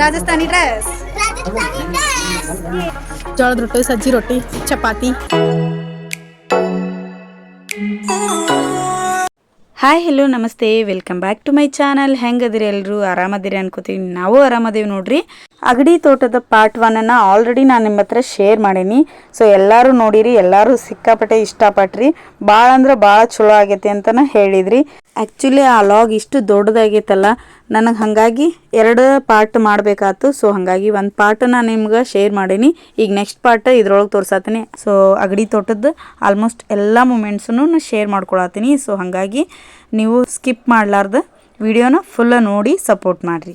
Rajasthani dress ಜೋಳದ ರೊಟ್ಟಿ ಸಜ್ಜಿ ರೊಟ್ಟಿ ಚಪಾತಿ. ಹಾಯ್ ಹೆಲೋ ನಮಸ್ತೆ. Welcome back to my channel ಹೆಂಗದಿರಿ ಎಲ್ಲರೂ ಆರಾಮದಿರಿ ಅನ್ಕೋತೀವಿ ನಾವು ಆರಾಮದೇವಿ ನೋಡ್ರಿ. ಅಗಡಿ ತೋಟದ ಪಾರ್ಟ್ ಒನ್ನ ಆಲ್ರೆಡಿ ನಾನು ನಿಮ್ಮ ಹತ್ರ ಶೇರ್ ಮಾಡೀನಿ. ಸೊ ಎಲ್ಲರೂ ನೋಡಿರಿ ಎಲ್ಲರೂ ಸಿಕ್ಕಾಪಟ್ಟೆ ಇಷ್ಟಪಟ್ರಿ. ಭಾಳ ಅಂದ್ರೆ ಭಾಳ ಚಲೋ ಆಗೈತಿ ಅಂತನ ಹೇಳಿದ್ರಿ. ಆ್ಯಕ್ಚುಲಿ ಆ ಲಾಗ್ ಇಷ್ಟು ದೊಡ್ಡದಾಗೈತಲ್ಲ. ನನಗೆ ಹಾಗಾಗಿ ಎರಡು ಪಾರ್ಟ್ ಮಾಡಬೇಕಾಯ್ತು ಸೊ ಹಾಗಾಗಿ ಒಂದು ಪಾರ್ಟ್ ನಾನು ನಿಮ್ಗೆ ಶೇರ್ ಮಾಡೀನಿ. ಈಗ ನೆಕ್ಸ್ಟ್ ಪಾರ್ಟ್ ಇದ್ರೊಳಗೆ ತೋರ್ಸತ್ತೀನಿ ಸೊ ಅಗಡಿ ತೋಟದ ಆಲ್ಮೋಸ್ಟ್ ಎಲ್ಲ ಮೂಮೆಂಟ್ಸನ್ನು ನಾನು ಶೇರ್ ಮಾಡ್ಕೊಳತ್ತೀನಿ ಸೊ ಹಾಗಾಗಿ ನೀವು ಸ್ಕಿಪ್ ಮಾಡಲಾರ್ದ ವಿಡಿಯೋನ ಫುಲ್ಲ ನೋಡಿ ಸಪೋರ್ಟ್ ಮಾಡಿರಿ.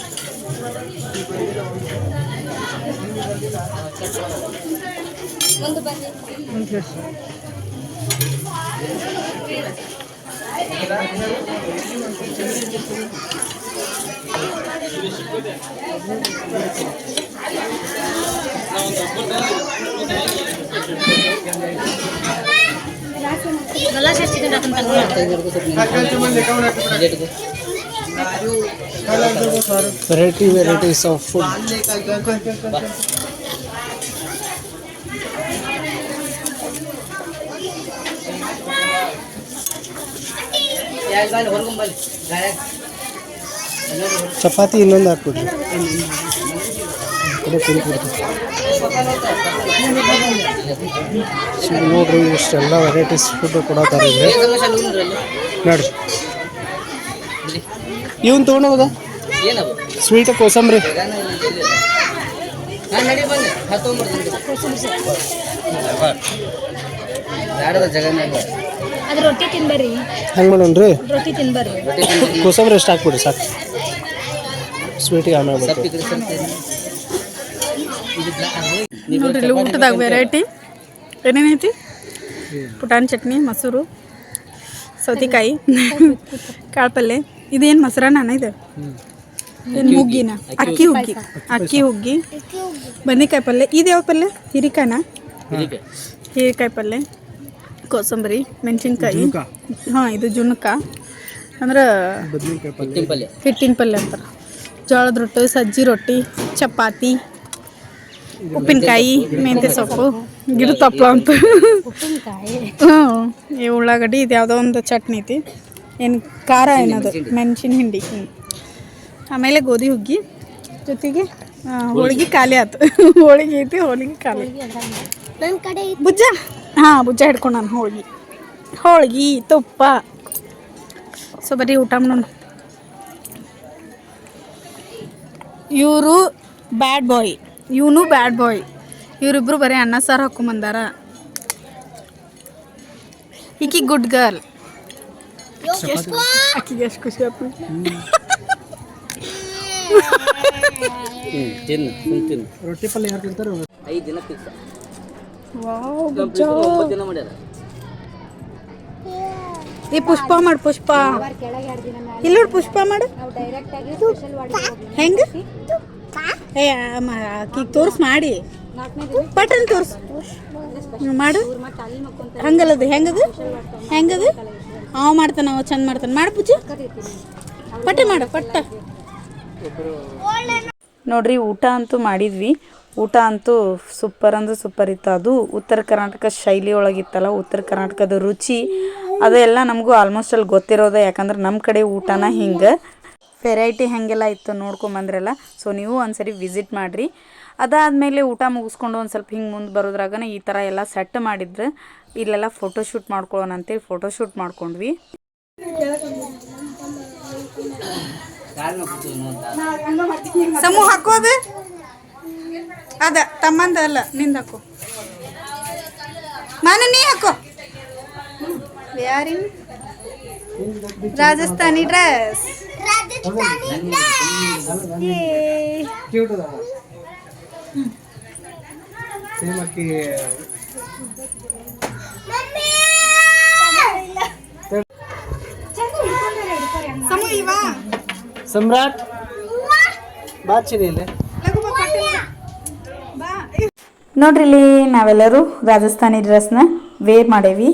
Gelas ya sih, tidak kentang. Kacang cuma dekau nanti. Variety varieties of food chapati ಇನ್ನೊಂದು ಹಾಕ್ಬಿಟ್ಟು ನೋಡ್ರಿ, ಇಷ್ಟೆಲ್ಲ ವೆರೈಟೀಸ್ ಫುಡ್ ಕೊಡೋತಾರೆ ನೋಡ್ರಿ. ಇವನ್ ತೊಗೊಂಡೋದ ಸ್ವೀಟ್ ಕೋಸಂಬರಿ. ಅದು? ರೊಟ್ಟಿ ತಿನ್ಬರ್ರಿ ಹೆಂಗೆ ಮಾಡೋಣ್ರಿ ರೊಟ್ಟಿ ತಿನ್ಬರ್ರಿ ಕೋಸಂಬರಿ ಎಷ್ಟು ಹಾಕ್ಬಿಡಿ ಸಾಕು. ಸ್ವೀಟಿಗೆ ಆಮೇಲೆ ನೋಡ್ರಿ ಇಲ್ಲಿ ಊಟದಾಗ ವೆರೈಟಿ ಏನೇನೈತಿ ಪುಟಾಣಿ ಚಟ್ನಿ ಮೊಸರು ಸೌತೆಕಾಯಿ ಕಾಳು ಪಲ್ಯ ಇದೇನು ಮೊಸರನ್ನ ಇದು? ಏನು ಮುಗ್ಗಿನ ಅಕ್ಕಿ ಹುಗ್ಗಿ. ಅಕ್ಕಿ ಹುಗ್ಗಿ. ಬದನೆಕಾಯಿ ಪಲ್ಯ ಇದು ಯಾವ ಪಲ್ಯ ಹಿರಿಕಾಯಿನ? ಹೀರೆಕಾಯಿ. ಪಲ್ಯ ಕೋಸಂಬರಿ ಮೆಣಸಿನ್ಕಾಯಿ. ಹಾಂ ಇದು ಜುಣಕ. ಅಂದ್ರೆ ಹಿಟ್ಟಿನ ಪಲ್ಯ ಅಂತಾರೆ. ಜೋಳದ ರೊಟ್ಟಿ ಸಜ್ಜಿ ರೊಟ್ಟಿ ಚಪಾತಿ ಉಪ್ಪಿನಕಾಯಿ ಮೆಂತ್ಯ ಸೊಪ್ಪು. ಗಿಡ ತಪ್ಪಲ ಅಂತ. ಹ್ಞೂ ಈ ಉಳ್ಳಾಗಡ್ಡಿ ಇದು ಯಾವುದೋ ಒಂದು ಚಟ್ನಿ ಐತಿ. ಏನು ಖಾರ ಏನದು? ಮೆಣಸಿನ ಹಿಂಡಿ. ಹ್ಞೂ ಆಮೇಲೆ ಗೋಧಿ ಹುಗ್ಗಿ ಜೊತೆಗೆ ಆ, ಹೋಳಿಗೆ. ಖಾಲಿ ಆಯ್ತು ಹೋಳಿಗೆ ಐತಿ ಹೋಳಿಗೆ ಖಾಲಿ. ನನ್ನ ಕಡೆ ಬುಜ್ಜ ಹಾಂ ಬುಜ್ಜ ಹಿಡ್ಕೊಂಡು ನಾನು ಹೋಳ್ಗೆ. ಹೋಳ್ಗೆ ತುಪ್ಪ. ಸೊ ಬರೀ ಊಟ ಮಾಡೋಣ. ಇವರು ಬ್ಯಾಡ್ ಬಾಯ್ ಇವನು ಬ್ಯಾಡ್ ಬಾಯ್ ಇವರಿಬ್ರು ಬರೀ ಅನ್ನ ಸಾರು ಹಾಕೊಂಬಂದಾರ. ಈಕಿ ಗುಡ್ ಗರ್ಲ್ ಆಕಿಗೆ ಎಷ್ಟು ಖುಷಿ ಆಯ್ತು ಈ ಪುಷ್ಪ ಮಾಡು, ಪುಷ್ಪ. ಇಲ್ಲ ಪುಷ್ಪ ಮಾಡು. ಹೆಂಗ? ಏ ತೋರ್ಸ್ ಮಾಡಿ. ಪಟನ್ ತೋರ್ಸ್. ಮಾಡು. ಹಂಗಲ್ಲದು, ಹೆಂಗದು? ಹೆಂಗದು? ಅವ ಮಾಡ್ತಾನ, ಅವ ಚಂದ ಮಾಡ್ತಾನ. ಮಾಡು ಪೂಜೆ. ಪಟ್ಟೆ ಮಾಡು, ಪಟ್ಟ. ನೋಡ್ರಿ, ಊಟ ಅಂತೂ ಮಾಡಿದ್ವಿ. ಊಟ ಅಂತೂ ಸೂಪರ್ ಅಂದ್ರೆ ಸೂಪರ್ ಇತ್ತು. ಅದು ಉತ್ತರ ಕರ್ನಾಟಕ ಶೈಲಿ ಒಳಗಿತ್ತಲ್ಲ, ಉತ್ತರ ಕರ್ನಾಟಕದ ರುಚಿ, ಅದೆಲ್ಲ ನಮಗೂ ಆಲ್ಮೋಸ್ಟ್ ಅಲ್ಲಿ ಗೊತ್ತಿರೋದೆ. ಯಾಕಂದ್ರೆ ನಮ್ಮ ಕಡೆ ಊಟನ ಹಿಂಗೆ ವೆರೈಟಿ ಹಾಗೆಲ್ಲ ಇತ್ತು ನೋಡ್ಕೊಂಬಂದ್ರಲ್ಲ ಸೊ ನೀವು ಒಂದ್ಸರಿ ವಿಸಿಟ್ ಮಾಡಿರಿ. ಅದಾದಮೇಲೆ ಊಟ ಮುಗಿಸ್ಕೊಂಡು ಒಂದು ಸ್ವಲ್ಪ ಹಿಂಗೆ ಮುಂದೆ ಬರೋದ್ರಾಗನ ಈ ಥರ ಎಲ್ಲ ಸೆಟ್ ಮಾಡಿದ್ರೆ. ಇಲ್ಲೆಲ್ಲ ಫೋಟೋಶೂಟ್ ಮಾಡ್ಕೊಳ್ಳೋಣ ಅಂತೇಳಿ ಫೋಟೋಶೂಟ್ ಮಾಡ್ಕೊಂಡ್ವಿ. ಸಮೂಹ ಹಾಕೋದು ಅದ? ತಮ್ಮಂದ ಅಲ್ಲ ನಿಂದ ಹಾಕೋ. ನಾನು ನೀ ಹಾಕೋ. ಯಾರಿನ್? ರಾಜಸ್ಥಾನಿ ಡ್ರೆಸ್. ಸಮೂಹ ಅದ ಸೇಮ್ ಅಕ್ಕಿ ಸಮು ಇಲ್ವಾ ಸಮ್ರಾಟ್ ನೋಡ್ರಿ ಇಲ್ಲಿ ನಾವೆಲ್ಲರೂ ರಾಜಸ್ಥಾನಿ ಡ್ರೆಸ್ನ ವೇರ್ ಮಾಡೇವಿ.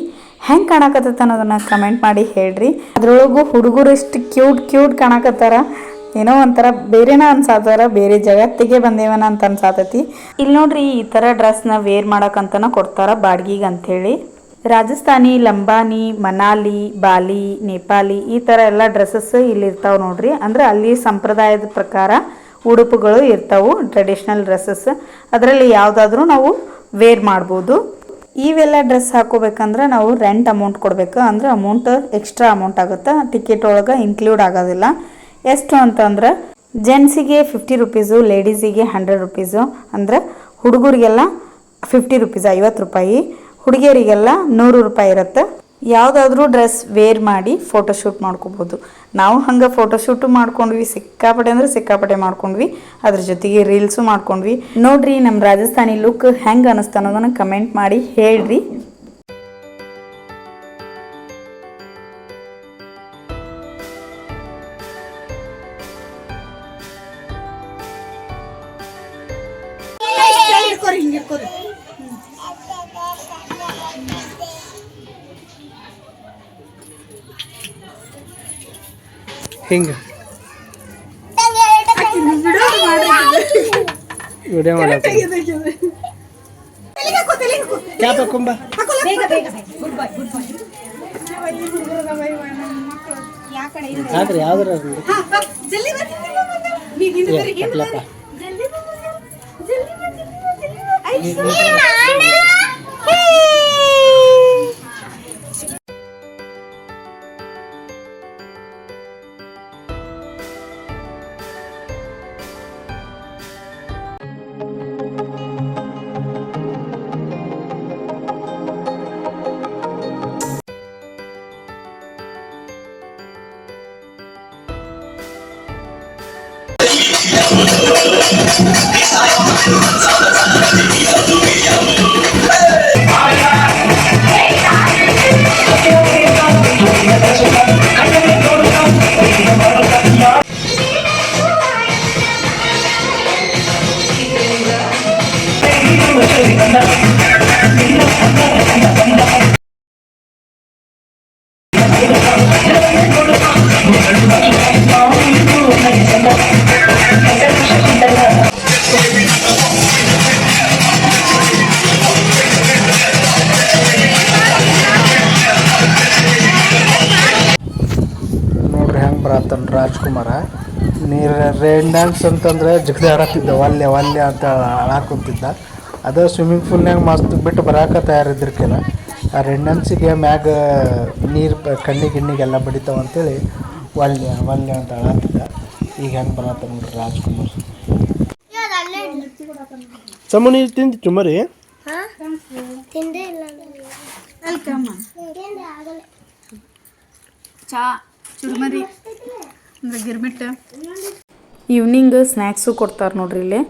ಹೆಂಗೆ ಕಾಣಕತ್ತೈತೆ ಅನ್ನೋದನ್ನ ಕಮೆಂಟ್ ಮಾಡಿ ಹೇಳ್ರಿ. ಅದ್ರೊಳಗು ಹುಡುಗರು ಎಷ್ಟು ಕ್ಯೂಟ್ ಕ್ಯೂಟ್ ಕಾಣಕತ್ತಾರ. ಏನೋ ಒಂಥರ ಬೇರೆನ ಅನ್ಸಾತಾರ, ಬೇರೆ ಜಗತ್ತಿಗೆ ಬಂದೇವನ ಅಂತ ಅನ್ಸಾತೈತಿ. ಇಲ್ಲಿ ನೋಡ್ರಿ ಈ ಥರ ಡ್ರೆಸ್ನ ವೇರ್ ಮಾಡಕ್ಕಂತನ ಕೊಡ್ತಾರ ಬಾಡ್ಗಿಗೆ ಅಂಥೇಳಿ ರಾಜಸ್ಥಾನಿ, ಲಂಬಾನಿ, ಮನಾಲಿ, ಬಾಲಿ ನೇಪಾಲಿ ಈ ಥರ ಎಲ್ಲ ಡ್ರೆಸ್ಸಸ್ ಇಲ್ಲಿ ಇರ್ತಾವೆ ನೋಡ್ರಿ. ಅಂದ್ರೆ ಅಲ್ಲಿ ಸಂಪ್ರದಾಯದ ಪ್ರಕಾರ ಉಡುಪುಗಳು ಇರ್ತಾವೆ ಟ್ರೆಡಿಷ್ನಲ್ ಡ್ರೆಸ್ಸಸ್ ಅದರಲ್ಲಿ ಯಾವುದಾದ್ರೂ ನಾವು ವೇರ್ ಮಾಡ್ಬೋದು. ಇವೆಲ್ಲ ಡ್ರೆಸ್ ಹಾಕೋಬೇಕಂದ್ರೆ ನಾವು ರೆಂಟ್ ಅಮೌಂಟ್ ಕೊಡಬೇಕು. ಅಂದ್ರೆ ಅಮೌಂಟ್ ಎಕ್ಸ್ಟ್ರಾ ಅಮೌಂಟ್ ಆಗುತ್ತೆ. ಟಿಕೆಟ್ ಒಳಗೆ ಇನ್ಕ್ಲೂಡ್ ಆಗೋದಿಲ್ಲ. ಎಷ್ಟು ಅಂತಂದ್ರೆ ಜೆಂಟ್ಸಿಗೆ ಫಿಫ್ಟಿ ರುಪೀಸು ಲೇಡೀಸಿಗೆ ಹಂಡ್ರೆಡ್ ರುಪೀಸು ಅಂದ್ರೆ ಹುಡುಗರಿಗೆಲ್ಲ ಫಿಫ್ಟಿ ರುಪೀಸ್ ಐವತ್ತು ರೂಪಾಯಿ. ಹುಡುಗಿಯರಿಗೆಲ್ಲ ನೂರು ರೂಪಾಯಿ ಇರುತ್ತೆ ಯಾವುದಾದ್ರೂ ಡ್ರೆಸ್ ವೇರ್ ಮಾಡಿ ಫೋಟೋಶೂಟ್ ಮಾಡ್ಕೋಬೋದು ನಾವು ಹಂಗೆ ಫೋಟೋಶೂಟು ಮಾಡ್ಕೊಂಡ್ವಿ ಸಿಕ್ಕಾಪಟ್ಟೆ ಅಂದ್ರೆ ಸಿಕ್ಕಾಪಟ್ಟೆ ಮಾಡ್ಕೊಂಡ್ವಿ ಅದ್ರ ಜೊತೆಗೆ ರೀಲ್ಸು ಮಾಡ್ಕೊಂಡ್ವಿ ನೋಡ್ರಿ ನಮ್ಮ ರಾಜಸ್ಥಾನಿ ಲುಕ್ ಹೆಂಗೆ ಅನ್ನಿಸ್ತು ಅನ್ನೋದನ್ನು ಕಮೆಂಟ್ ಮಾಡಿ ಹೇಳ್ರಿ ಹಿಂಗೆ ವಿಡಿಯೋ ಮಾಡಕ್ಕೆ ಕ್ಯಾಪ್ ಹಾಕೊಂಬ. ಆದ್ರೆ ಯಾವ್ದಾರ Peace out, y'all. ಡ್ಯಾನ್ಸ್ ಅಂತಂದ್ರೆ ಜಿಗದೆ ಆಡತ್ತಿದ್ದ ವಲ್ಯ ವಲ್ಯ ಅಂತ ಆಡಾಕುಂತಿದ್ದ ಅದು ಸ್ವಿಮ್ಮಿಂಗ್ ಪೂಲ್ನಾಗ ಮಸ್ತ್ ಬಿಟ್ಟು ಬರಾಕ ತಯಾರಿದ್ರಕಿನ ಆ ರೆಂಡನ್ಸಿಗೆ ಮ್ಯಾಗ ನೀರು ಕಣ್ಣಿಗೆ ಗಿಣ್ಣಿಗೆಲ್ಲ ಬಡಿತಾವ ಅಂತೇಳಿ ವಲ್ಯ ವಲ್ಯ ಅಂತ ಆಡತ್ತಿದ್ದ ಈಗ ಹೆಂಗೆ ಬರತ್ತ ನೋಡ್ರಿ ರಾಜ್ಕುಮಾರ್. ಸಮು ನೀರು ತಿಂದು ಚುಮರಿ? ತಿಂದೇ ಇಲ್ಲ ವೆಲ್ಕಮ್ ಚಾ ಚುರುಮರಿ ಅಂದ್ರೆ ಗಿರ್ಮಿಟ್. ಈವ್ನಿಂಗ್ ಸ್ನ್ಯಾಕ್ಸು ಕೊಡ್ತಾರೆ ನೋಡ್ರಿ ಇಲ್ಲಿ.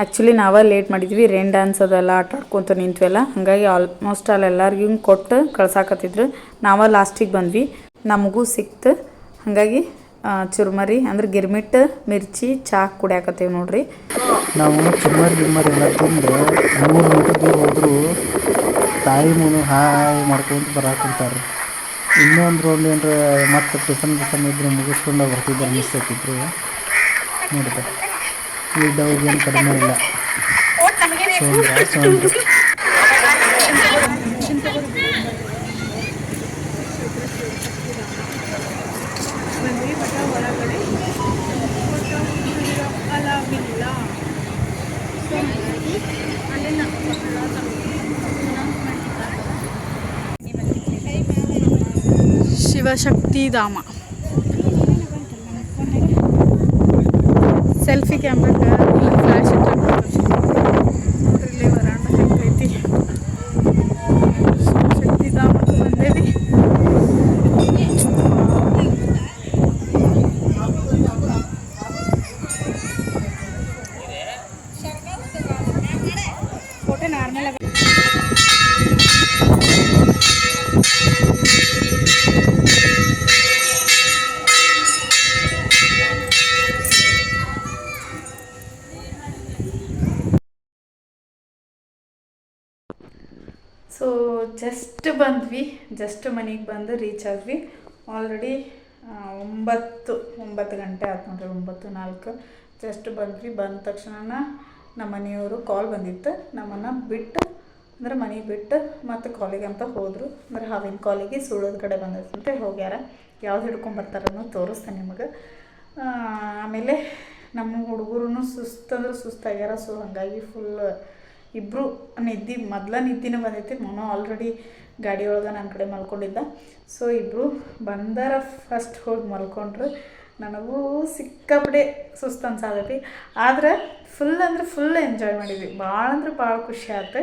ಆ್ಯಕ್ಚುಲಿ ನಾವೇ ಲೇಟ್ ಮಾಡಿದ್ವಿ ರೇನ್ ಡ್ಯಾನ್ಸ್ ಅದೆಲ್ಲ ಆಟ ಆಡ್ಕೊತ ನಿಂತ್ವಲ್ಲ. ಹಾಗಾಗಿ ಆಲ್ಮೋಸ್ಟ್ ಅಲ್ಲಿ ಎಲ್ಲರಿಗೂ ಕೊಟ್ಟು ಕಳ್ಸಾಕತ್ತಿದ್ರು. ನಾವೇ ಲಾಸ್ಟಿಗೆ ಬಂದ್ವಿ. ನಮಗೂ ಸಿಕ್ತು. ಹಾಗಾಗಿ ಚುರ್ಮರಿ ಅಂದ್ರೆ ಗಿರ್ಮಿಟ್, ಮಿರ್ಚಿ, ಚಾ ಕುಡಿಯಾಕತ್ತೀವಿ ನೋಡ್ರಿ. ನಾವು ಚುರ್ಮರಿ, ಗಿರ್ಮರಿ ಎಲ್ಲ ತಿಂದು ಮೂರು ಮೀಟರ್ ದೂರ ಹೋದ್ರು ತಾಯಿ ಮುನು ಹಾಯ್ ಮಾಡ್ಕೊಂತ ಬರಾಕಂತಾರೆ ಇನ್ನೊಂದು ರೌಂಡ್ ಏನರ ಮತ್ತೆ ಟಿಫನ್ ಟಿಫನ್ ಇದ್ರೆ ಮುಗಿಸ್ಕೊಂಡು ಬರ್ತಿದ್ದಾರೆ ಮಿಸ್ ನೋಡಿದೆ ಈ ಡೌಗ್ ಏನು ಕಡಿಮೆ ಇಲ್ಲ ಸೌಂದ್ರ ಸೌಂದ್ರ ಶಿವಶಕ್ತಿ सेल्फी कैमरा का ಜಸ್ಟ್ ಬಂದ್ವಿ, ಜಸ್ಟ್ ಮನೆಗೆ ಬಂದು ರೀಚ್ ಆದ್ವಿ. ಆಲ್ರೆಡಿ ಒಂಬತ್ತು ಒಂಬತ್ತು ಗಂಟೆ ಆಯ್ತು ನೋಡ್ರಿ, ಒಂಬತ್ತು, ನಾಲ್ಕು. ಜಸ್ಟ್ ಬಂದ್ವಿ, ಬಂದ ತಕ್ಷಣ ನಮ್ಮ ಮನೆಯವರು ಕಾಲ್ ಬಂದಿತ್ತು. ನಮ್ಮನ್ನು ಬಿಟ್ಟು, ಅಂದ್ರೆ ಮನೆ ಬಿಟ್ಟು ಮತ್ತು ಕಾಲಿಗೆ ಅಂತ ಹೋದರು. ಅಂದ್ರೆ ಹಾವಿನ ಕಾಲಿಗೆ ಸುಳ್ಳೋದ ಕಡೆ ಬಂದೈತಂತೆ ಹೋಗ್ಯಾರ. ಯಾವ್ದು ಹಿಡ್ಕೊಂಬರ್ತಾರನ್ನೋ ತೋರಿಸ್ತೇನೆ ನಿಮಗೆ. ಆಮೇಲೆ ನಮ್ಮ ಹುಡುಗರು ಸುಸ್ತಂದ್ರೆ ಸುಸ್ತಾಗ್ಯಾರ. ಸೊ ಹಾಗಾಗಿ ಫುಲ್ ಇಬ್ಬರು ನಿದ್ದೆ, ಮೊದಲ ನಿದ್ದೆನೇ ಬಂದೈತಿ. ಮನೋ ಆಲ್ರೆಡಿ ಗಾಡಿ ಒಳಗೆ ನನ್ನ ಕಡೆ ಮಲ್ಕೊಂಡಿದ್ದ. ಸೊ ಇಬ್ಬರು ಬಂದಾರ ಫಸ್ಟ್ ಹೋಗಿ ಮಲ್ಕೊಂಡ್ರು. ನನಗೂ ಸಿಕ್ಕಾಪಡೆ ಸುಸ್ತು ಅನ್ಸಾದೈತಿ ಆದ್ರೆ ಫುಲ್ ಅಂದ್ರೆ ಫುಲ್ ಎಂಜಾಯ್ ಮಾಡಿದ್ವಿ. ಭಾಳ ಅಂದ್ರೆ ಭಾಳ ಖುಷಿ ಆಯ್ತು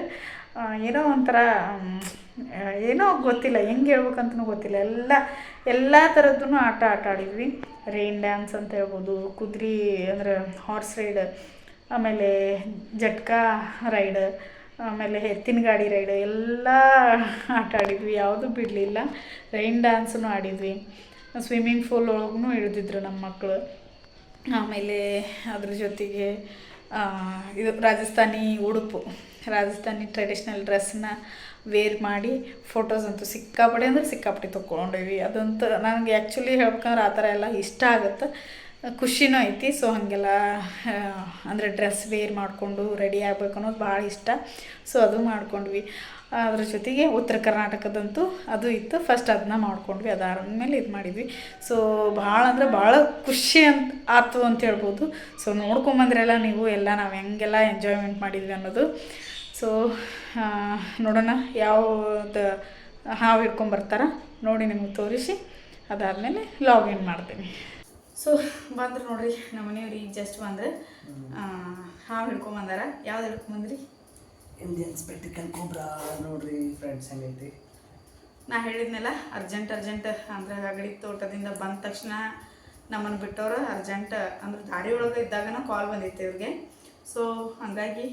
ಏನೋ ಒಂಥರ ಏನೋ ಗೊತ್ತಿಲ್ಲ. ಹೆಂಗೆ ಹೇಳ್ಬೇಕಂತನೂ ಗೊತ್ತಿಲ್ಲ. ಎಲ್ಲ ಎಲ್ಲ ಥರದ್ದು ಆಟ ಆಟ ಆಡಿದ್ವಿ. ರೈನ್ ಡ್ಯಾನ್ಸ್ ಅಂತ ಹೇಳ್ಬೋದು, ಕುದುರೆ ಅಂದ್ರೆ ಹಾರ್ಸ್ ರೈಡ್ ಆಮೇಲೆ ಜಟ್ಕಾ ರೈಡ್, ಆಮೇಲೆ ಎತ್ತಿನ ಗಾಡಿ ರೈಡ್, ಎಲ್ಲ ಆಟ ಆಡಿದ್ವಿ. ಯಾವುದೂ ಬಿಡಲಿಲ್ಲ. ರೈನ್ ಡ್ಯಾನ್ಸನ್ನು ಆಡಿದ್ವಿ. ಸ್ವಿಮ್ಮಿಂಗ್ ಫೂಲ್ ಒಳಗೂ ಇಳಿದಿದ್ರು ನಮ್ಮ ಮಕ್ಕಳು ಆಮೇಲೆ ಅದ್ರ ಜೊತೆಗೆ ಇದು ರಾಜಸ್ಥಾನಿ ಉಡುಪು. ರಾಜಸ್ಥಾನಿ ಟ್ರೆಡಿಷ್ನಲ್ ಡ್ರೆಸ್ನ ವೇರ್ ಮಾಡಿ ಫೋಟೋಸ್ ಅಂತೂ ಸಿಕ್ಕಾಪಟ್ಟೆ ಅಂದ್ರೆ ಸಿಕ್ಕಾಪಟ್ಟೆ ತೊಗೊಂಡೇವಿ ಅದಂತೂ ನನಗೆ ಆ್ಯಕ್ಚುಲಿ ಹೇಳ್ಬೇಕಂದ್ರೆ ಆ ಥರ ಎಲ್ಲ ಇಷ್ಟ ಆಗುತ್ತೆ. ಖುಷಿನೂ ಐತಿ. ಸೊ ಹಾಗೆಲ್ಲ ಅಂದರೆ ಡ್ರೆಸ್ ವೇರ್ ಮಾಡಿಕೊಂಡು ರೆಡಿ ಆಗಬೇಕು ಅನ್ನೋದು ಭಾಳ ಇಷ್ಟ. ಸೊ ಅದು ಮಾಡ್ಕೊಂಡ್ವಿ. ಅದ್ರ ಜೊತೆಗೆ ಉತ್ತರ ಕರ್ನಾಟಕದಂತೂ ಅದು ಇತ್ತು. ಫಸ್ಟ್ ಅದನ್ನ ಮಾಡ್ಕೊಂಡ್ವಿ. ಅದಾದ್ಮೇಲೆ ಇದು ಮಾಡಿದ್ವಿ. ಸೊ ಭಾಳ ಅಂದ್ರೆ ಭಾಳ ಖುಷಿ ಅಂತ ಆಯ್ತು ಅಂತ ಹೇಳ್ಬೋದು. ಸೊ ನೋಡ್ಕೊಂಬಂದ್ರೆಲ್ಲ ನೀವು ಎಲ್ಲ ನಾವು ಹೆಂಗೆಲ್ಲ ಎಂಜಾಯ್ಮೆಂಟ್ ಮಾಡಿದ್ವಿ ಅನ್ನೋದು. ಸೊ ನೋಡೋಣ ಯಾವ್ದು, ಹಾವು ಹಿಡ್ಕೊಂಬರ್ತಾರ ನೋಡಿ ನಿಮಗೆ ತೋರಿಸಿ. ಅದಾದಮೇಲೆ ಲಾಗಿನ್ ಮಾಡ್ತೀನಿ. ಸೊ ಬಂದ್ರೆ ನೋಡ್ರಿ ನಮ್ಮ ಮನೆಯವ್ರು ಈಗ ಜಸ್ಟ್ ಬಂದ್ರೆ. ಹಾವು ಹಿಡ್ಕೊಂಬಂದಾರ ಯಾವ್ದು ಹಿಡ್ಕೊಂಬಂದ್ರಿ ಇಂಡಿಯನ್ ಸ್ಪೆಕ್ಟಿಕಲ್ ಕೋಬ್ರಾ ನೋಡ್ರಿ ಫ್ರೆಂಡ್ಸ್ ಹೆಂಗೈತಿ ನಾ ಹೇಳಿದ್ನಲ್ಲ ಅರ್ಜೆಂಟ್ ಅರ್ಜೆಂಟ್ ಅಂದ್ರೆ ಅಗಡಿ ತೋಟದಿಂದ ಬಂದ ತಕ್ಷಣ ನಮ್ಮನ್ನು ಬಿಟ್ಟವ್ರು ಅರ್ಜೆಂಟ್ ಅಂದ್ರೆ ದಾರಿ ಒಳಗೆ ಇದ್ದಾಗನ ಕಾಲ್ ಬಂದಿತ್ತು ಇವ್ರಿಗೆ. ಸೊ ಹಾಗಾಗಿ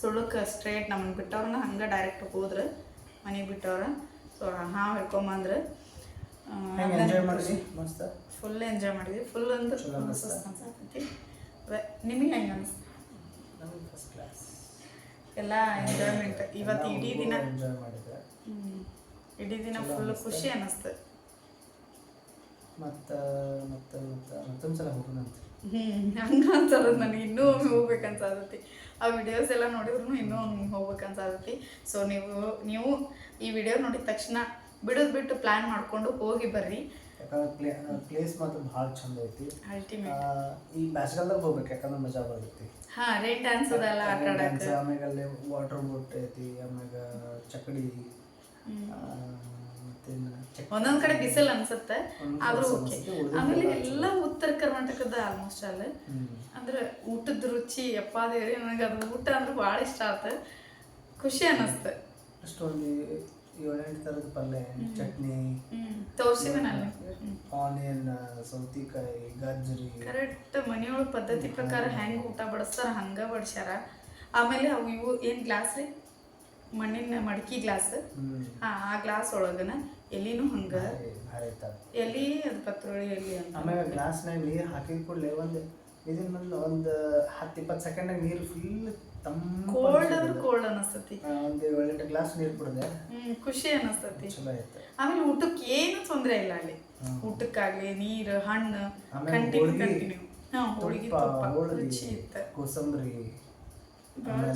ಸುಳ್ಳಕ್ಕೆ ಸ್ಟ್ರೇಟ್ ನಮ್ಮನ್ನು ಬಿಟ್ಟವ್ರನ್ನ ಹಂಗೆ ಡೈರೆಕ್ಟ್ ಹೋದ್ರೆ ಮನೆಗೆ ಬಿಟ್ಟವ್ರ. ಸೊ ಹಾವು ಹಿಡ್ಕೊಂಬಂದ್ರೆ ಎಂಜಾಯ್ ಮಸ್ತ್? ಫುಲ್ ಎಂಜಾಯ್ ಮಾಡಿದ್ವಿ. ಫುಲ್ ಅಂದ್ರೆ ಅನ್ಸ್ತಾ? ನಿಮಗೆ ಹೆಂಗೆ ಅನಿಸ್ತು? ನಮಗೆ ಫಸ್ಟ್ ಕ್ಲಾಸ್ ಎಲ್ಲ ಎಂಜಾಯ್ಮೆಂಟ್ ಇವತ್ತು ಇಡೀ ದಿನ ಎಂಜಾಯ್ ಮಾಡಿದ್ರೆ. ಹ್ಮ್. ಇಡೀ ದಿನ ಫುಲ್ ಖುಷಿ ಅನ್ನಿಸ್ತು ಮತ್ತೆ ಮತ್ತು ಮತ್ತೆ ಮತ್ತೊಂದು ಸಲ ಹೋಗೋಣಂತ ಹ್ಮ್ ಹಂಗ ಅನ್ಸಲ್ಲ. ನನಗೆ ಇನ್ನೂ ಒಮ್ಮೆ ಹೋಗ್ಬೇಕಂತ ಆಗತ್ತೆ ಆ ವಿಡಿಯೋಸ್ ಎಲ್ಲ ನೋಡಿದ್ರು ಇನ್ನೂ ಒಮ್ಮೆ ಹೋಗ್ಬೇಕಂತ ಆಗತ್ತೆ ಸೊ ನೀವು ನೀವು ಈ ವಿಡಿಯೋ ನೋಡಿದ ತಕ್ಷಣ ಬಿಡೋದು ಬಿಟ್ಟು ಪ್ಲಾನ್ ಮಾಡ್ಕೊಂಡು ಹೋಗಿ ಬರ್ರಿ. ಯಾಕಂದ್ರೆ ಪ್ಲೇಸ್ ಮಾತ್ರ ಭಾಳ ಚಂದ ಐತಿ. ಈ ಬ್ಯಾಸ್ಗಲ್ದಾಗ ಹೋಗ್ಬೇಕು ಯಾಕಂದ್ರೆ ಮಜಾ ಬರುತ್ತೆ. ಹಾ ರೇಟ್ ಡ್ಯಾನ್ಸ್ ಅದೆಲ್ಲ ಆಟ ಆಮೇಲೆ ಅಲ್ಲಿ ವಾಟರ್ ಬೋಟ್ ಐತಿ ಆಮೇಲೆ ಚಕ್ಕಡಿ. ಒಂದೊಂದ್ ಕಡೆ ಬಿಸಿಲು ಅನ್ಸುತ್ತೆ ಆದ್ರೂ ಓಕೆ ಆಮೇಲೆ ಎಲ್ಲ ಉತ್ತರ ಕರ್ನಾಟಕದ ಆಲ್ಮೋಸ್ಟ್ ಅಲ್ಲ ಅಂದ್ರೆ ಊಟದ ರುಚಿ ಯಪ್ಪ ದೇವ್ರಿ ನನಗೆ ಅದು ಊಟ ಅಂದ್ರೆ ಭಾಳ ಇಷ್ಟ ಆತ ಖುಷಿ ಅನ್ನಿಸ್ತು ಅಷ್ಟೊಂದು ಏಳೆಂಟು ಥರದ ಪಲ್ಯ ಚಟ್ನಿ ಹ್ಮ್. ತೋರ್ಸಿದೆ ನಾನು ಆನಿಯನ್ ಸೌತಿಕಾಯಿ ಗಜ್ಜರಿ. ಕರೆಕ್ಟ್. ಮನೆಯೊಳಗೆ ಪದ್ಧತಿ ಪ್ರಕಾರ ಹೆಂಗೆ ಊಟ ಬಡಿಸ್ತಾರ ಹಂಗೆ ಬಡಿಸ್ಯಾರ. ಆಮೇಲೆ ಅವು ಇವು ಏನು ಗ್ಲಾಸ್ ರೀ? ಮಣ್ಣಿನ ಮಡ್ಕಿ ಗ್ಲಾಸ್? ಹಾಂ ಆ ಗ್ಲಾಸ್ ಒಳಗನ ಎಲಿನೂ ಹಂಗ. ಎಲ್ಲಿ ಎಲಿ ಅದು ಪತ್ರೊಳಿ ಎಲಿ ಅಂತ. ಆಮ್ಯಾಗ ಗ್ಲಾಸ್ನಾಗ ನೀರು ಹಾಕಿದ ಕೂಡಲೇ ಒಂದು ಇದನ್ನ ಒಂದು ಒಂದು ಹತ್ತು ಇಪ್ಪತ್ತು ಸೆಕೆಂಡ್ನಾಗ ನೀರು ಫುಲ್ ಕೋಲ್ಡ್ ಅಂದ್ರೆ ಕೋಲ್ಡ್ ಅನಿಸ್ತತಿ. ಒಂದು ಏಳೆಂಟು ಗ್ಲಾಸ್ ನೀರು ಕುಡ್ದೆ. ಹ್ಮ್ ಖುಷಿ ಅನಿಸ್ತತಿ. ಚಲೋ ಐತೆ ಆಮೇಲೆ ಊಟಕ್ಕೆ ಏನು ತೊಂದರೆ ಇಲ್ಲ ಅಲ್ಲಿ. ಊಟಕ್ಕಾಗ್ಲಿ ನೀರು ಹಣ್ಣು ಕಂಟಿನ್ಯೂ ಕಂಟಿನ್ಯೂ. ಹಾಂ ಹೋಳಿಗೆ ತುಪ್ಪ ರುಚಿ ಇತ್ತು. ಕೋಸಂಬರಿ ಆಮೇಲೆ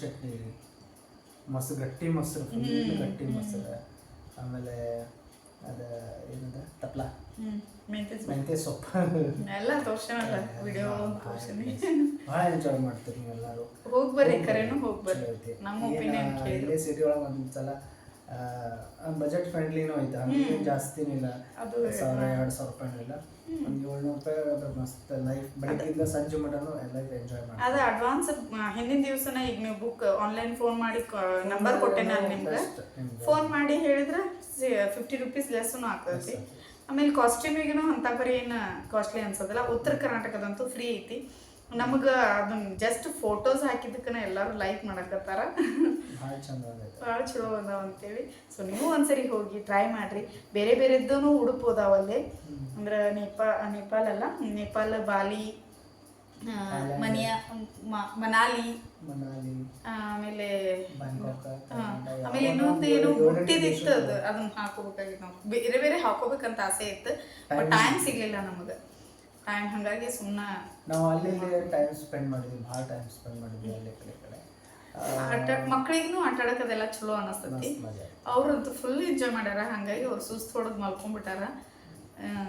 ಚಟ್ನಿ ಮೊಸರು ಗಟ್ಟಿ ಮೊಸರು ಫುಲ್ ಗಟ್ಟಿ ಮೊಸರು. ಆಮೇಲೆ ಅದ ಏನದ? ತಪ್ಲ. ಮೆಂತ್ಯ ಸೊಪ್ಪು. ಎಲ್ಲ ತೋರ್ಸೋಣಲ್ಲ ವಿಡಿಯೋ ಭಾಳ ಎಂಜಾಯ್ ಮಾಡ್ತೀರಿ ನೀವೆಲ್ಲರೂ. ಹೋಗಿ ಬರ್ರಿ ಕರೆನು ಹೋಗಿ ಬರ್ರಿ ನಮ್ಮ ಒಪಿನಿಯನ್ ಕೇಳಿ ಸಿಟಿ ಒಳಗೆ ಒಂದು ಸಲ ಬಜೆಟ್ ಫ್ರೆಂಡ್ಲಿನೂ ಐತೆ. ಹಂಗೆ ಜಾಸ್ತಿನೂ ಇಲ್ಲ. ಅದು ಸಾವಿರ ಎರಡು ಸಾವಿರ ರೂಪಾಯಿ ಇಲ್ಲ. ಒಂದು ಏಳ್ನೂರು ರೂಪಾಯಿ ಆದ್ರೆ ಮಸ್ತ್ ಲೈಫ್ ಬೆಳಗ್ಗಿಂದ ಸಂಜೆ ಮಟನು ಎಲ್ಲ ಎಂಜಾಯ್ ಮಾಡಿ ಅದ ಅಡ್ವಾನ್ಸ್ ಹಿಂದಿನ ದಿವಸನ ಈಗ ನೀವು ಬುಕ್ ಆನ್ಲೈನ್ ಫೋನ್ ಮಾಡಿ ನಂಬರ್ ಕೊಟ್ಟೆ ನಾನು ನಿಮ್ಗೆ. ಫೋನ್ ಮಾಡಿ ಹೇಳಿದ್ರೆ ಫಿಫ್ಟಿ ರುಪೀಸ್ ಲೆಸ್ಸೂ ಆಗ್ತೈತಿ. ಆಮೇಲೆ ಕಾಸ್ಟ್ಯೂಮಿಗೂ ಅಂತ ಬರೀ ಏನು ಕಾಸ್ಟ್ಲಿ ಅನ್ಸೋದಿಲ್ಲ. ಉತ್ತರ ಕರ್ನಾಟಕದಂತೂ ಫ್ರೀ ಐತಿ. ನಮಗೆ ಅದನ್ನ ಜಸ್ಟ್ ಫೋಟೋಸ್ ಹಾಕಿದ್ದಕ್ಕನ ಎಲ್ಲರೂ ಲೈಕ್ ಮಾಡಕತ್ತಾರ. ಭಾಳ ಚಲೋ ಅದಾವ ಅಂತೇಳಿ. ಸೊ ನೀವು ಒಂದ್ಸರಿ ಹೋಗಿ ಟ್ರೈ ಮಾಡ್ರಿ. ಬೇರೆ ಬೇರೆದ್ದೂ ಉಡುಪು ಅದಾವಲ್ಲಿ ಅಂದ್ರೆ ನೇಪಾ ನೇಪಾಲ್ ಅಲ್ಲ? ನೇಪಾಲ್ ಬಾಲಿ ಮನಿಯ ಮನಾಲಿ. ಆಮೇಲೆ ಆಮೇಲೆ ಇನ್ನೊಂದು ಏನು ಹುಟ್ಟಿದಿತ್ತು ಅದು ಅದನ್ನ ಹಾಕೋಬೇಕಾಗಿತ್ತು ನಾವು ಬೇರೆ ಬೇರೆ ಹಾಕೋಬೇಕಂತ ಆಸೆ ಇತ್ತು ಬಟ್ ಟೈಮ್ ಸಿಗ್ಲಿಲ್ಲ ನಮಗೆ. ಟೈಮ್ ಹಂಗಾಗಿ ಸುಮ್ಮನೆ ನಾವು ಅಲ್ಲಿ ಟೈಮ್ ಸ್ಪೆಂಡ್ ಮಾಡಿದ್ವಿ ಭಾಳ ಟೈಮ್ ಸ್ಪೆಂಡ್ ಮಾಡಿದ್ವಿ ಅಲ್ಲಿ ಕಡೆ ಕಡೆ. ಆಟ ಮಕ್ಳಿಗೂ ಆಟ ಅದೆಲ್ಲ ಚಲೋ ಅನಿಸ್ತತಿ. ಅವ್ರಂತೂ ಫುಲ್ ಎಂಜಾಯ್ ಮಾಡ್ಯಾರ ಹಂಗಾಗಿ ಅವ್ರು ಸುಸ್ತು ಹೊಡೆದು ಮಲ್ಕೊಂಡ್ಬಿಟ್ಟಾರ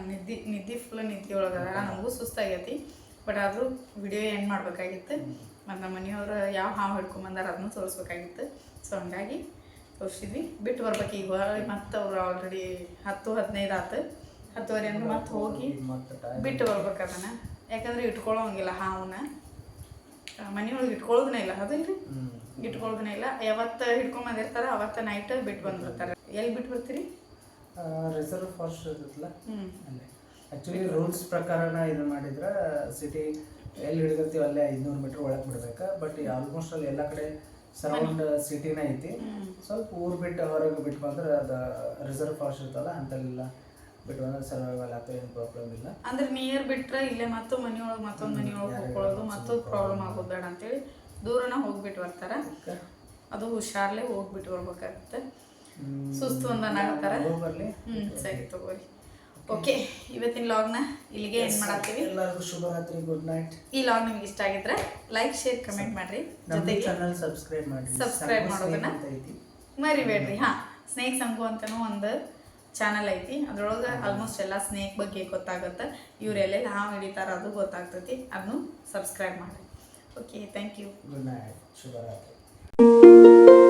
ನಿದ್ದಿ ನಿದ್ದಿ ನಿದ್ದೆ ಫುಲ್ ನಿದ್ದೆ ಒಳಗಾರ ನಮಗೂ ಸುಸ್ತಾಗೈತಿ. ಬಟ್ ಆದರೂ ವಿಡಿಯೋ ಎಂಡ್ ಮಾಡ್ಬೇಕಾಗಿತ್ತು. ಮತ್ತು ನಮ್ಮ ಮನೆಯವರು ಯಾವ ಹಾವು ಹಿಡ್ಕೊಂಬಂದಾರ ಅದನ್ನು ತೋರಿಸ್ಬೇಕಾಗಿತ್ತು. ಸೊ ಹಂಗಾಗಿ ತೋರಿಸಿದ್ವಿ. ಬಿಟ್ಟು ಬರ್ಬೇಕು ಈಗ. ಮತ್ತೆ ಅವ್ರು ಆಲ್ರೆಡಿ ಹತ್ತು ಹದಿನೈದು ಆತು. ಹತ್ತುವರೆ ಅಂದ್ರೆ ಮತ್ತೆ ಹೋಗಿ ಬಿಟ್ಟು ಬರ್ಬೇಕು ಅದನ್ನ. ಯಾಕಂದ್ರೆ ಇಟ್ಕೊಳ್ಳೋಂಗಿಲ್ಲ ಹಾವನ್ನ. ಮನೆಯೊಳಗೆ ಇಟ್ಕೊಳ್ಳೋದನ್ನ ಇಲ್ಲ. ಅದಲ್ರಿ. ಇಟ್ಕೊಳ್ಳೋದನ್ನ ಇಲ್ಲ. ಯಾವತ್ತು ಹಿಡ್ಕೊಂಡ್ ಬಂದಿರ್ತಾರ ಅವತ್ತ ನೈಟ್ ಬಿಟ್ಟು ಬಂದ್ಬಿಡ್ತಾರೆ. ಎಲ್ಲಿ ಬಿಟ್ಟು ಬರ್ತೀರಿ? ರಿಸರ್ವ್ ಫಾರೆಸ್ಟ್ ಇರುತ್ತಲ್ಲ? ಆ್ಯಕ್ಚುಲಿ ರೂಲ್ಸ್ ಪ್ರಕಾರನ ಇದು ಮಾಡಿದ್ರೆ ಸಿಟಿ ಎಲ್ಲಿ ಹಿಡಿದಿರ್ತೀವಿ ಅಲ್ಲೇ ಐದುನೂರು ಮೀಟ್ರ್ ಒಳಗೆ ಬಿಡ್ಬೇಕು. ಬಟ್ ಆಲ್ಮೋಸ್ಟ್ ಅಲ್ಲಿ ಎಲ್ಲ ಕಡೆ ಸರೌಂಡ್ ಸಿಟಿನೇ ಐತಿ. ಸ್ವಲ್ಪ ಊರು ಬಿಟ್ಟು ಹೊರಗೆ ಬಿಟ್ಟು ಬಂದ್ರೆ ಅದು ರಿಸರ್ವ್ ಫಾರೆಸ್ಟ್ ಇರ್ತಲ್ಲ ಅಂತಲ್ಲೆಲ್ಲ ಬಿಟ್ಟು ಬಂದ್ರೆ ಸರ್ವೈವಲ್ ಆಗ್ತದೆ ಏನು ಪ್ರಾಬ್ಲಮ್ ಇಲ್ಲ. ಅಂದ್ರೆ ನಿಯರ್ ಬಿಟ್ಟರೆ ಇಲ್ಲೇ ಮತ್ತು ಮನೆಯೊಳಗೆ ಮತ್ತೊಂದು ಮನೆಯೊಳಗೆ ಹೋಗ್ಕೊಳ್ಳೋದು ಮತ್ತೊಂದು ಪ್ರಾಬ್ಲಮ್ ಆಗೋದು ಬೇಡ ಅಂತೇಳಿ ದೂರನ ಹೋಗ್ಬಿಟ್ಟು ಬರ್ತಾರೆ. ಅದು ಹುಷಾರ್ಲೆ ಹೋಗ್ಬಿಟ್ಟು ಬರ್ಬೇಕಾಗತ್ತೆ. ಸುಸ್ತು ಒಂದನ್ನ ಬರಲಿ? ಹ್ಮ್ ಸರಿ ತಗೋರಿ. ಓಕೆ ಇವತ್ತಿನ ಲಾಗ್ನ ಇಲ್ಲಿಗೆ ಏನ್ ಮಾಡತ್ತೀವಿ. ಎಲ್ಲರಿಗೂ ಶುಭರಾತ್ರಿ ಗುಡ್ ನೈಟ್ ಈ ಲಾಗ್ ನಿಮ್ಗೆ ಇಷ್ಟ ಆಗಿದ್ರೆ ಲೈಕ್ ಶೇರ್ ಕಮೆಂಟ್ ಮಾಡ್ರಿ. ಜೊತೆಗೆ ಚಾನಲ್ ಸಬ್ಸ್ಕ್ರೈಬ್ ಮಾಡಿ ಸಬ್ಸ್ಕ್ರೈಬ್ ಮಾಡೋದನ್ನ? ಮರಿಬೇಡ್ರಿ. ಹಾ ಸ್ನೇಕ್ ಸಂಗು ಅಂತನೂ ಒಂದು ಚಾನಲ್ ಐತಿ. ಅದ್ರೊಳಗೆ ಆಲ್ಮೋಸ್ಟ್ ಎಲ್ಲ ಸ್ನೇಕ್ ಬಗ್ಗೆ ಗೊತ್ತಾಗುತ್ತೆ. ಇವರೆಲ್ಲೆಲ್ಲ ಹಾವು ಹಿಡಿತಾರ ಅದು ಗೊತ್ತಾಗ್ತೈತಿ. ಅದನ್ನು ಸಬ್ಸ್ಕ್ರೈಬ್ ಮಾಡಿ okay thank you good night ಶುಭರಾತ್ರಿ